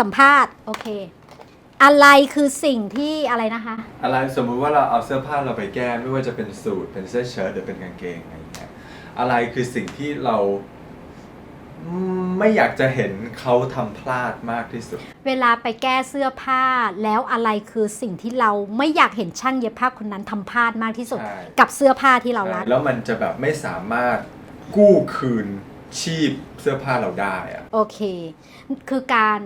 สัมภาษณ์ โอเค อะไรคือสิ่งที่อะไรนะคะ อะไรสมมุติว่าเราเอาเสื้อผ้าเราไปแก้ไม่ว่าจะเป็นสูทเป็นเสื้อเชิ้ตหรือเป็นกางเกงอะไรอย่างเงี้ยอะไรคือสิ่งที่เราอืมไม่อยากจะเห็นเขาทำพลาดมากที่สุด เวลาไปแก้เสื้อผ้าแล้วอะไรคือสิ่งที่เราไม่อยากเห็นช่างเย็บผ้าคนนั้นทำพลาดมากที่สุด ใช่ กับเสื้อผ้าที่เรารัก แล้วมันจะแบบไม่สามารถกู้คืนชีพเสื้อผ้าเราได้อะ โอเค คือการ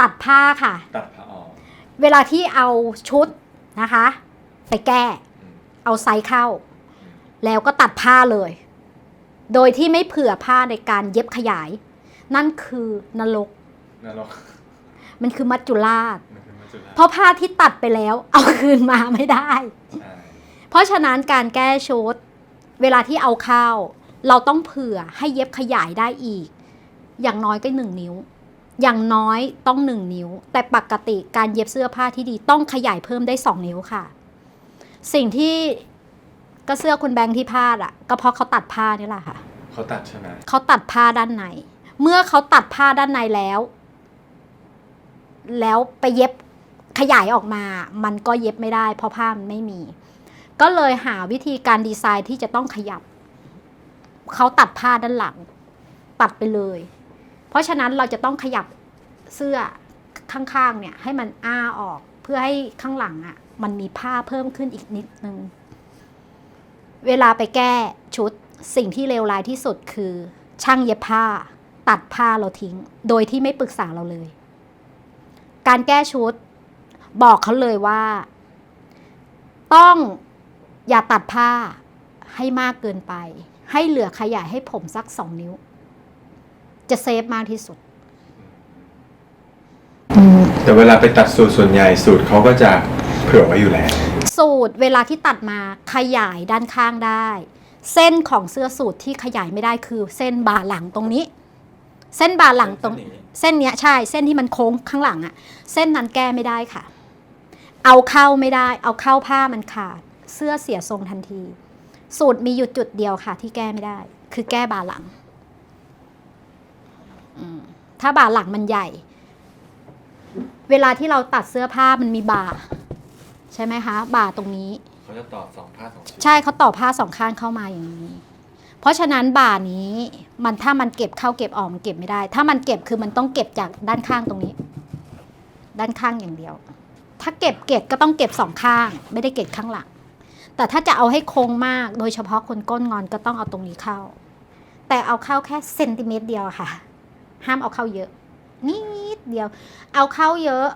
ตัดผ้าค่ะ ตัดผ้าออกเวลาที่เอาชุดนะคะ ไปแก้อืมเอาไซส์เข้า แล้วก็ตัดผ้าเลย โดยที่ไม่เผื่อผ้าในการเย็บขยาย นั่นคือนรก นรกมันคือมัจจุราช มันคือมัจจุราชเพราะผ้าที่ตัดไปแล้ว เอาคืนมาไม่ได้ ใช่เพราะฉะนั้นการแก้ชุดเวลาที่เอาเข้า เราต้องเผื่อให้เย็บขยายได้อีก อย่างน้อยก็หนึ่งนิ้ว อย่างน้อยต้องหนึ่งนิ้ว แต่ปกติการเย็บเสื้อผ้าที่ดีต้องขยายเพิ่มได้สองนิ้วค่ะ สิ่งที่ก็เสื้อคุณแบงค์ที่พลาดอะ ก็เพราะเขาตัดผ้านี่แหละค่ะเขาตัดใช่ไหมเขาตัดผ้าด้านในเมื่อเขาตัดผ้าด้านในแล้ว แล้วไปเย็บขยายออกมา มันก็เย็บไม่ได้ เพราะผ้ามันไม่มี ก็เลยหาวิธีการดีไซน์ที่จะต้องขยับเขาตัดผ้าด้านหลัง ตัดไปเลย เพราะฉะนั้นเราจะต้องขยับเสื้อข้างๆเนี่ยให้มันอ้าออกเพื่อให้ข้างหลังอะ่ะมันมีผ้าเพิ่มขึ้นอีกนิดนึง เวลาไปแก้ชุดสิ่งที่เลวร้ายที่สุดคือ ช่างเย็บผ้า ตัดผ้าเราทิ้ง โดยที่ไม่ปรึกษาเราเลย การแก้ชุด บอกเขาเลยว่า ต้องอย่าตัดผ้าให้มากเกินไป ให้เหลือขยายให้ผมสักสองนิ้ว จะเซฟมากที่สุด แต่เวลาไปตัดสูตรส่วนใหญ่สูตรเขาก็จะเผื่อไว้อยู่แล้ว สูตรเวลาที่ตัดมาขยายด้านข้างได้ เส้นของเสื้อสูตรที่ขยายไม่ได้คือ เส้นบ่าหลังตรงนี้ เส้นบ่าหลังตรง เส้นนี้เส้นเนี้ยใช่ เส้นที่มันโค้งข้างหลังอะเส้นนั้นแก้ไม่ได้ค่ะ เอาเข้าไม่ได้ เอาเข้าผ้ามันขาด เสื้อเสียทรงทันที สูตรมีอยู่จุดเดียวค่ะที่แก้ไม่ได้ คือแก้บ่าหลังอืม ถ้าบ่าหลังมันใหญ่ เวลาที่เราตัดเสื้อผ้ามันมีบ่า ใช่ไหมคะ บ่าตรงนี้เขาจะต่อสองผ้าสองชิ้นใช่เขาต่อผ้าสองข้างเข้ามาอย่างนี้ เพราะฉะนั้นบ่านี้มันถ้ามันเก็บเข้าเก็บออกมันเก็บไม่ได้ ถ้ามันเก็บคือมันต้องเก็บจากด้านข้างตรงนี้ ด้านข้างอย่างเดียว ถ้าเก็บเก็บก็ต้องเก็บสองข้าง ไม่ได้เก็บข้างหลังแต่ถ้าจะเอาให้โค้งมาก โดยเฉพาะคนก้นงอนก็ต้องเอาตรงนี้เข้า แต่เอาเข้าแค่เซนติเมตรเดียวอะค่ะ ห้ามเอาเข้าเยอะ นิดเดียว เอาเข้าเยอะ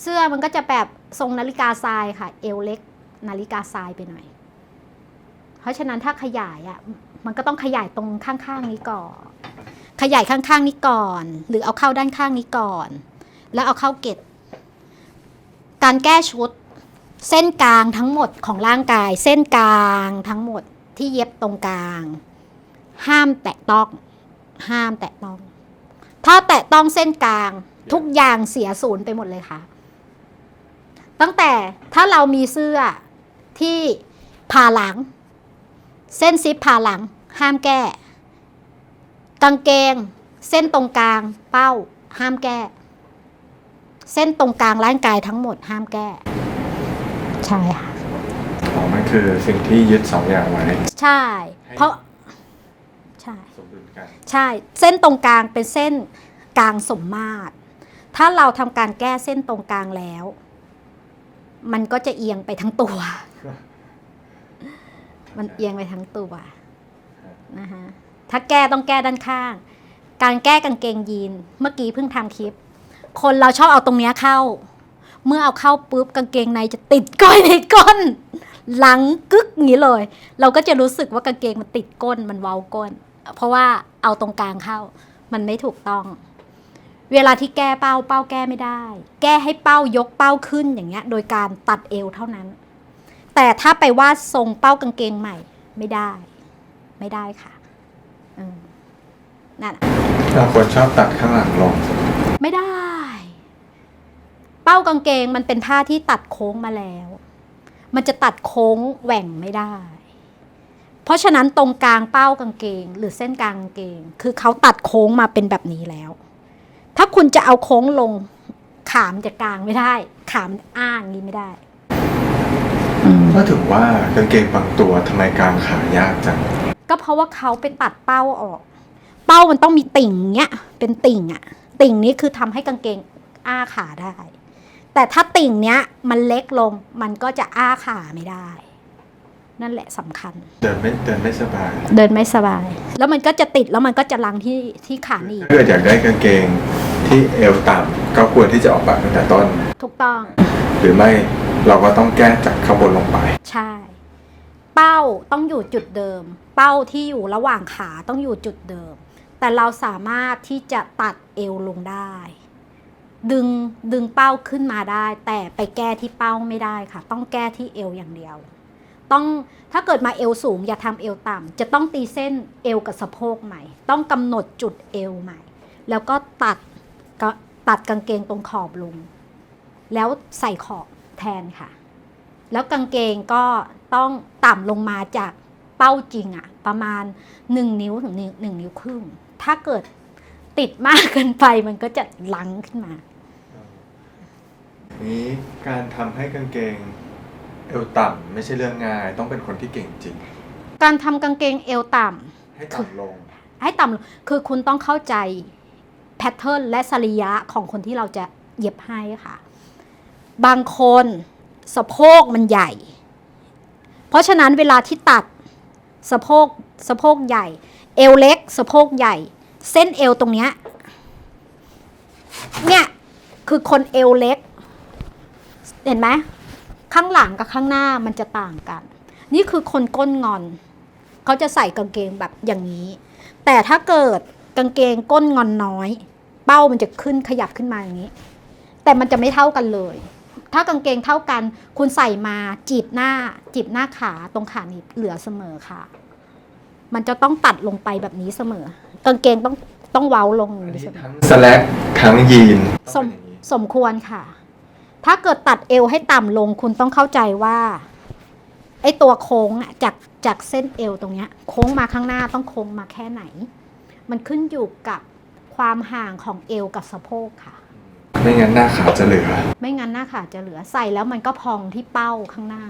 เสื้อมันก็จะแบบทรงนาฬิกาทรายค่ะ เอวเล็ก นาฬิกาทรายไปหน่อย เพราะฉะนั้นถ้าขยายอะมันก็ต้องขยายตรงข้างๆนี้ก่อน ขยายข้างๆนี้ก่อน หรือเอาเข้าด้านข้างนี้ก่อน แล้วเอาเข้าเก็บการแก้ชุด เส้นกลางทั้งหมดของร่างกาย เส้นกลางทั้งหมดที่เย็บตรงกลาง ห้ามแตะต้อง ห้ามแตะต้อง ถ้าแตะต้องเส้นกลางทุกอย่างเสียศูนย์ไปหมดเลยค่ะ ตั้งแต่ถ้าเรามีเสื้อที่ผ่าหลัง เส้นซิปผ่าหลัง ห้ามแก้ กางเกง เส้นตรงกลาง เป้า ห้ามแก้ เส้นตรงกลางร่างกายทั้งหมด ห้ามแก้ ใช่ค่ะอ๋อมันคือสิ่งที่ยึดสองอย่างไว้ ใช่ เพราะใช่สมดุลกัน ใช่เส้นตรงกลางเป็นเส้นกลางสมมาตร ถ้าเราทำการแก้เส้นตรงกลางแล้ว มันก็จะเอียงไปทั้งตัว มันเอียงไปทั้งตัวนะคะถ้าแก้ต้องแก้ด้านข้าง การแก้กางเกงยีนเมื่อกี้เพิ่งทำคลิป คนเราชอบเอาตรงเนี้ยเข้า เมื่อเอาเข้าปุ๊บกางเกงในจะติดก้อยในก้นหลังกึกอย่างนี้เลย เราก็จะรู้สึกว่ากางเกงมันติดก้นมันเว้าก้น เพราะว่าเอาตรงกลางเข้า มันไม่ถูกต้อง เวลาที่แก้เป้าเป้าแก้ไม่ได้ แก้ให้เป้ายกเป้าขึ้นอย่างเงี้ย โดยการตัดเอวเท่านั้น แต่ถ้าไปวาดทรงเป้ากางเกงใหม่ไม่ได้ ไม่ได้ค่ะอืมนั่นน่ะบางคนชอบตัดข้างหลังลง ไม่ได้ เป้ากางเกงมันเป็นผ้าที่ตัดโค้งมาแล้ว มันจะตัดโค้งแหว่งไม่ได้ เพราะฉะนั้นตรงกลางเป้ากางเกง หรือเส้นกลางกางเกง คือเขาตัดโค้งมาเป็นแบบนี้แล้ว ถ้าคุณจะเอาโค้งลง ขามนจะกลางไม่ได้ ขามนอ้างนี้ไม่ได้ก็ถือว่ากางเกงบางตัวทำไมกางขายากจังก็เพราะว่าเขาไปตัดเป้าออก เป้ามันต้องมีติ่งเนี้ย เป็นติ่งอะติ่งนี้คือทำให้กางเกงอ้าขาได้ แต่ถ้าติ่งเนี้ยมันเล็กลงมันก็จะอ้าขาไม่ได้ นั่นแหละสำคัญ เดินไม่เดินไม่สบาย เดินไม่สบาย แล้วมันก็จะติดแล้วมันก็จะลังที่ที่ขาหนีบถ้าเกิดอยากได้กางเกงที่เอวต่ำก็ควรที่จะออกแบบตั้งแต่ต้น ถูกต้อง หรือไม่เราก็ต้องแก้จากข้างบนลงไป ใช่ เป้าต้องอยู่จุดเดิม เป้าที่อยู่ระหว่างขาต้องอยู่จุดเดิม แต่เราสามารถที่จะตัดเอวลงได้ ดึงดึงเป้าขึ้นมาได้ แต่ไปแก้ที่เป้าไม่ได้ค่ะ ต้องแก้ที่เอวอย่างเดียว ต้องถ้าเกิดมาเอวสูง อย่าทำเอวต่ำจะต้องตีเส้นเอวกับสะโพกใหม่ ต้องกำหนดจุดเอวใหม่ แล้วก็ตัดก็ตัดกางเกงตรงขอบลง แล้วใส่ขอบแทนค่ะ แล้วกางเกงก็ต้องต่ำลงมาจากเป้าจริงอะประมาณ 1 นิ้วถึง1 1นิ้วครึ่ง ถ้าเกิดติดมากเกินไปมันก็จะลังขึ้นมา นี้การทำให้กางเกง เอวต่ำไม่ใช่เรื่องง่าย ต้องเป็นคนที่เก่งจริง การทำกางเกงเอวต่ให้ต่ำลงำให้ต่ำลงคือคุณต้องเข้าใจแพทเทิร์นและสรีระของคนที่เราจะเย็บให้ค่ะ บางคนสะโพกมันใหญ่ เพราะฉะนั้นเวลาที่ตัดสะโพกสะโพกใหญ่ เอวเล็ก สะโพกใหญ่ เส้นเอวตรงเนี้ยเนี่ยคือคนเอวเล็ก เห็นไหม ข้างหลังกับข้างหน้ามันจะต่างกัน นี่คือคนก้นงอน เขาจะใส่กางเกงแบบอย่างนี้ แต่ถ้าเกิดกางเกงก้นงอนน้อย เป้ามันจะขึ้นขยับขึ้นมาอย่างนี้ แต่มันจะไม่เท่ากันเลย ถ้ากางเกงเท่ากัน คุณใส่มาจีบหน้าจีบหน้าขาตรงขาหนีบเหลือเสมอค่ะ มันจะต้องตัดลงไปแบบนี้เสมอ กางเกงต้องต้องเว้าลงอย่างอันนี้นี้เสมอทั้งสแลกทั้งยีนสต้องมเป็นอย่างนี้สมควรค่ะ ถ้าเกิดตัดเอวให้ต่ำลงคุณต้องเข้าใจว่าไอ้ตัวโค้งอะจากจากเส้นเอวตรงเนี้ยโค้งมาข้างหน้าต้องโค้งมาแค่ไหน มันขึ้นอยู่กับความห่างของเอวกับสะโพกค่ะ ไม่งั้นหน้าขาจะเหลือไม่งั้นหน้าขาจะเหลือใส่แล้วมันก็พองที่เป้าข้างหน้า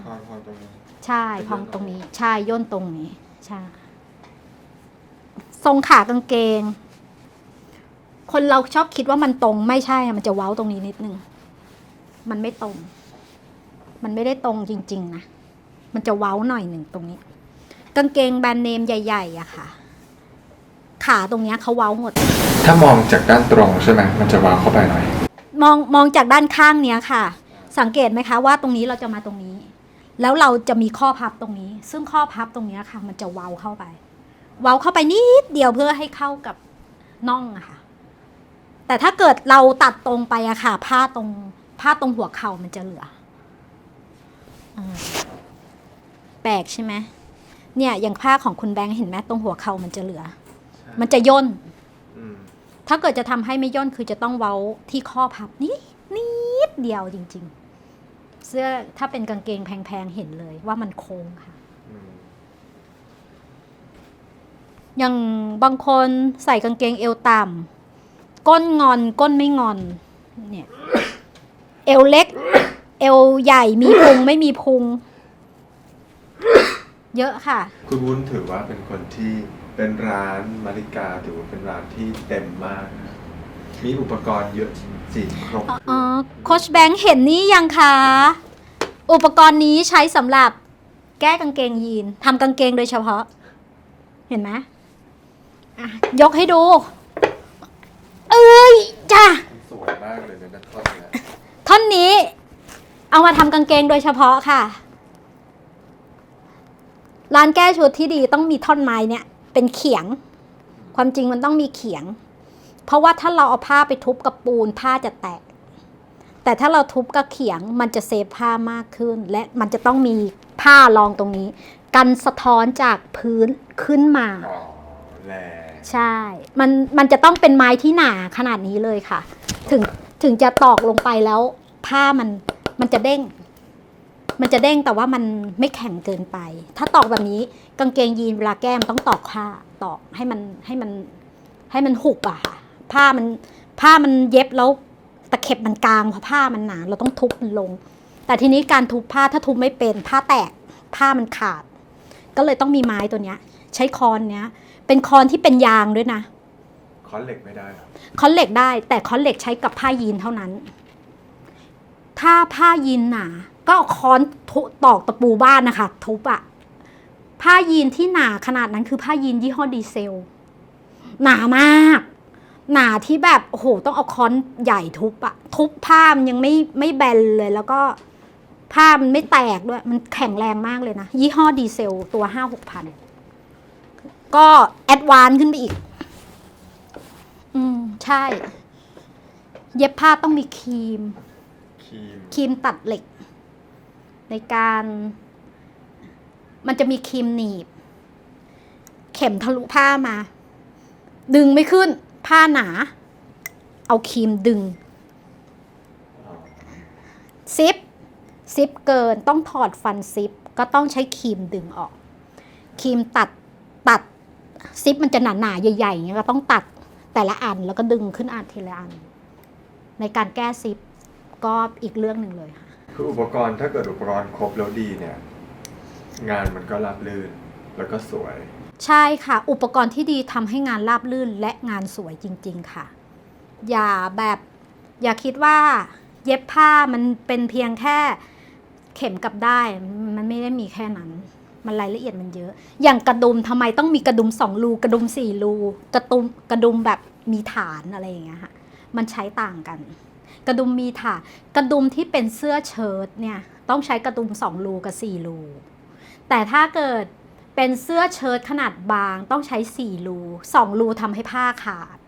ใช่พองตรงนี้ใช่ย่นตรงนี้ใช่ทรงขากางเกง คนเราชอบคิดว่ามันตรงไม่ใช่อะมันจะเว้าตรงนี้นิดนึง มันไม่ตรง มันไม่ได้ตรงจริง ๆ นะ มันจะเว้าหน่อยหนึ่งตรงนี้ กางเกงแบรนด์เนมใหญ่ ๆอะค่ะ ขาตรงเนี้ยเขาเว้าหมด ถ้ามองจากด้านตรงใช่ไหมมันจะวางเข้าไปหน่อย มองมองจากด้านข้างเนี้ยค่ะ สังเกตไหมคะว่าตรงนี้เราจะมาตรงนี้ แล้วเราจะมีข้อพับตรงนี้ ซึ่งข้อพับตรงเนี้ยค่ะ มันจะเว้าเข้าไป เว้าเข้าไปนิดเดียวเพื่อให้เข้ากับน่องอะค่ะ แต่ถ้าเกิดเราตัดตรงไปอะค่ะ ผ้าตรง ผ้าตรงหัวเข่ามันจะเหลืออ่าแปลกใช่ไหมเนี่ยอย่างผ้าของคุณแบงค์เห็นไหมตรงหัวเข่ามันจะเหลือ มันจะย่นอืมถ้าเกิดจะทำให้ไม่ย่นคือจะต้องเว้าที่ข้อพับนี่นิดเดียวจริง ๆ เสื้อถ้าเป็นกางเกงแพงๆเห็นเลยว่ามันโค้งค่ะอืมอย่างบางคนใส่กางเกงเอวต่ำก้นงอนก้นไม่งอน เนี่ย เอวเล็ก เอวใหญ่มีพุงไม่มีพุง เยอะค่ะ คุณวุ้นถือว่าเป็นคนที่เป็นร้านมาริกาถือว่าเป็นร้านที่เต็มมากนะมีอุปกรณ์เยอะจริงครบอ๋อโคชแบงค์เห็นนี่ยังคะ อุปกรณ์นี้ใช้สำหรับแก้กางเกงยีนทำกางเกงโดยเฉพาะ เห็นไหมอะยกให้ดู เอ้ยจ้า สวยมากเลยนะนักทอดเนี่ยท่อนนี้ เอามาทำกางเกงโดยเฉพาะค่ะ ร้านแก้ชุดที่ดีต้องมีท่อนไม้เนี่ย เป็นเขียง ความจริงมันต้องมีเขียง เพราะว่าถ้าเราเอาผ้าไปทุบกับปูนผ้าจะแตก แต่ถ้าเราทุบกับเขียงมันจะเซฟผ้ามากขึ้น และมันจะต้องมีผ้ารองตรงนี้ กันสะท้อนจากพื้นขึ้นมาอ๋อแหละใช่ มันมันจะต้องเป็นไม้ที่หนาขนาดนี้เลยค่ะ ถึงถึงจะตอกลงไปแล้ว ผ้ามัน มันจะเด้ง มันจะเด้งแต่ว่ามันไม่แข็งเกินไป ถ้าตอกแบบนี้กางเกงยีนเวลาแก้มนต้องตอกผ้าตอกให้มันให้มันให้มันหุบอะค่ะ ผ้ามันผ้ามันเย็บแล้วตะเข็บมันกลางเพราะผ้ามันหนา เราต้องทุบมันลง แต่ทีนี้การทุบผ้าถ้าทุบไม่เป็นผ้าแตกผ้ามันขาด ก็เลยต้องมีไม้ตัวเนี้ย ใช้คอนเนี้ย เป็นคอนที่เป็นยางด้วยนะค้อนเหล็กไม่ได้เหรอ คอนเหล็กได้ แต่คอนเหล็กใช้กับผ้ายีนเท่านั้น ถ้าผ้ายีนหนา ก็เอาค้อนทุตอกตะปูบ้านนะคะ ทุบอะผ้ายีนที่หนาขนาดนั้นคือผ้ายีนยี่ห้อดีเซล หนามาก หนาที่แบบโอ้โหต้องเอาค้อนใหญ่ทุบอะทุบผ้ามันยังไม่ไม่แบนเลยแล้วก็ผ้ามันไม่แตกด้วย มันแข็งแรงมากเลยนะ ยี่ห้อดีเซลตัวห้าหกพันก็แอดวานขึ้นไปอีก อืม ใช่ เย็บผ้าต้องมีครีม ครีมตัดเหล็ก ในการ มันจะมีครีมหนีบ เข็มทะลุผ้ามา ดึงไม่ขึ้น ผ้าหนา เอาครีมดึง ซิป ซิปเกินต้องถอดฟันซิป ก็ต้องใช้ครีมดึงออก ครีมตัดตัดซิปมันจะหนาๆใหญ่ๆอย่างเงี้ยก็ต้องตัดแต่ละอันแล้วก็ดึงขึ้นอันทีละอัน ในการแก้ซิป ก็อีกเรื่องหนึ่งเลยค่ะ คืออุปกรณ์ถ้าเกิดอุปกรณ์ครบแล้วดีเนี่ย งานมันก็ราบรื่นแล้วก็สวย ใช่ค่ะ อุปกรณ์ที่ดีทำให้งานราบรื่นและงานสวยจริง ๆ ค่ะ อย่าแบบอย่าคิดว่าเย็บผ้ามันเป็นเพียงแค่เข็มกับได้มันไม่ได้มีแค่นั้น มันรายละเอียดมันเยอะ อย่างกระดุมทำไมต้องมีกระดุมสองรูกระดุมสี่รูกระดุมกระดุมแบบมีฐานอะไรอย่างเงี้ยค่ะมันใช้ต่างกัน กระดุมมีฐานกระดุมที่เป็นเสื้อเชิ้ตเนี่ยต้องใช้กระดุมสองรูกับสี่รูแต่ถ้าเกิดเป็นเสื้อเชิ้ตขนาดบางต้องใช้สี่รูสองรูทำให้ผ้าขาด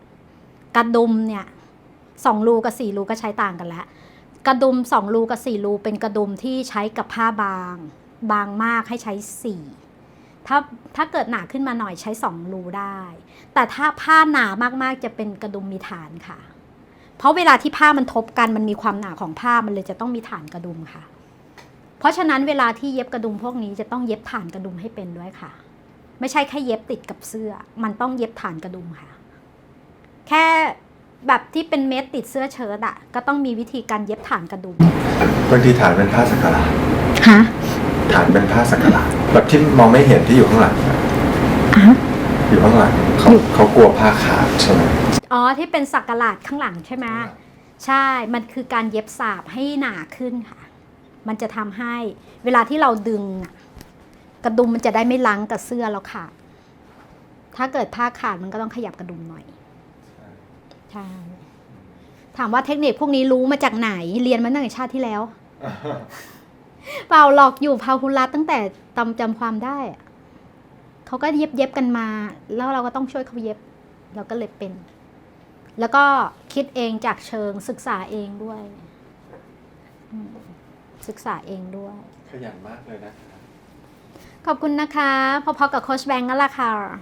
กระดุมเนี่ยสองรูกับสี่รูก็ใช้ต่างกันแล้วกระดุมสองรูกับสี่รูเป็นกระดุมที่ใช้กับผ้าบาง บางมากให้ใช้สี่ถ้าถ้าเกิดหนาขึ้นมาหน่อยใช้สองรูได้ แต่ถ้าผ้าหนามากๆจะเป็นกระดุมมีฐานค่ะ เพราะเวลาที่ผ้ามันทบกันมันมีความหนาของผ้ามันเลยจะต้องมีฐานกระดุมค่ะ เพราะฉะนั้นเวลาที่เย็บกระดุมพวกนี้จะต้องเย็บฐานกระดุมให้เป็นด้วยค่ะ ไม่ใช่แค่เย็บติดกับเสื้อ มันต้องเย็บฐานกระดุมค่ะ แค่แบบที่เป็นเม็ดติดเสื้อเชิ้ตอะก็ต้องมีวิธีการเย็บฐานกระดุมบางทีฐานเป็นผ้าสักการะฮะฐานเป็นผ้าสักการะแบบที่มองไม่เห็นที่อยู่ข้างหลังอะอยู่ข้างหลังเขาอยู่เขากลัวผ้าขาดใช่ไหม อ๋อที่เป็นสักหลาดข้างหลังใช่ไหมใช่ มันคือการเย็บสาบให้หนาขึ้นค่ะ มันจะทำให้เวลาที่เราดึงอะกระดุมมันจะได้ไม่ลังกับเสื้อเราขาดถ้าเกิดผ้าขาดมันก็ต้องขยับกระดุมหน่อย ใช่ ถามว่าเทคนิคพวกนี้รู้มาจากไหน เรียนมาตั้งแต่ชาติที่แล้ว เปล่าหลอกอยู่พาหุรัตตั้งแต่จำจำความได้อะเขาก็เย็บเย็บกันมา แล้วเราก็ต้องช่วยเขาเย็บ เราก็เลยเป็น แล้วก็คิดเองจากเชิงศึกษาเองด้วยอืมศึกษาเองด้วย ขยันมากเลยนะ ขอบคุณนะคะ พอๆกับโคชแบงค์นั่นแหละค่ะ